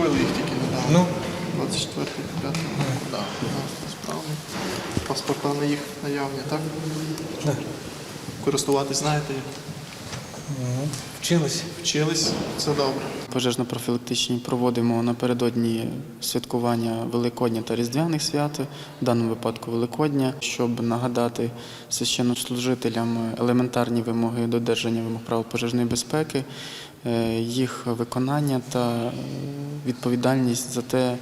Купили їх тільки недавно. Ну, 24 5 да, справді. Паспорта на їх наявні, так? да. Користуватись знаєте їх? ну, вчились. Вчились, це добре. Пожежно-профілактичні проводимо напередодні святкування Великодня та Різдвяних свят, в даному випадку Великодня, щоб нагадати священнослужителям елементарні вимоги додержання вимог правил пожежної безпеки, е, їх виконання та відповідальність за те,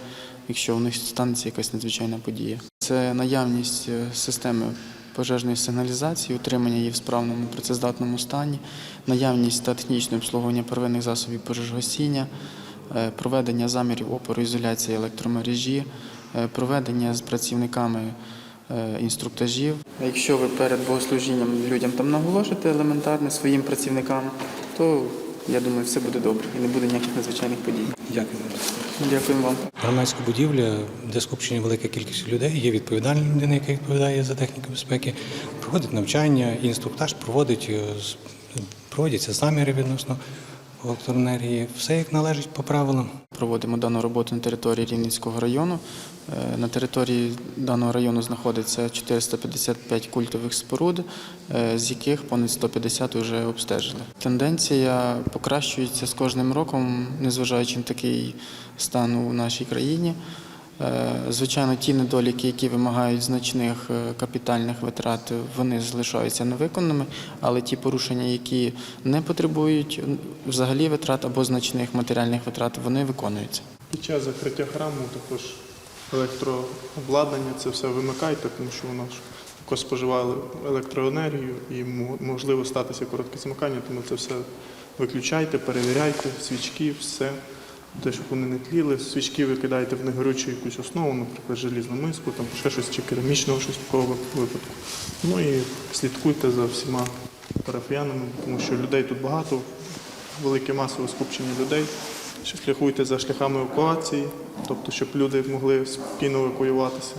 якщо у них станеться якась надзвичайна подія. Це наявність е, системи пожежної сигналізації, утримання її в справному працездатному стані, наявність та технічне обслуговування первинних засобів пожежогасіння, е, проведення замірів опору ізоляції електромережі, е, проведення з працівниками інструктажів. Якщо ви перед богослужінням людям там наголошите елементарно своїм працівникам, то я думаю, все буде добре і не буде ніяких надзвичайних подій. Дякую. Дякуємо вам. Громадська будівля, де скупчені велика кількість людей, є відповідальна людина, яка відповідає за техніку безпеки, проводить навчання, інструктаж проводить, е, проводяться заміри відносно електроенергії. Все як належить по правилам. Проводимо дану роботу на території Рівненського району. Е, На території даного району знаходиться 455 культових споруд, е, з яких понад 150 вже обстежили. Тенденція покращується з кожним роком, незважаючи на такий стан у нашій країні. Е, Звичайно, ті недоліки, які вимагають значних е, капітальних витрат, вони залишаються невиконаними, але ті порушення, які не потребують взагалі витрат або значних матеріальних витрат, вони виконуються. Під час закриття храму також електрообладнання, це все вимикайте, тому що воно ж також споживає електроенергію і можливо статися коротке замикання, тому це все виключайте, перевіряйте, свічки, все. Те, щоб вони не тліли, свічки викидаєте в негорючу якусь основу, наприклад, желізну миску, там ще щось чи керамічного щось такого випадку. Ну і слідкуйте за всіма парафіянами, тому що людей тут багато, велике масове скупчення людей. Слідкуйте за шляхами евакуації, тобто, щоб люди могли спокійно евакуюватися.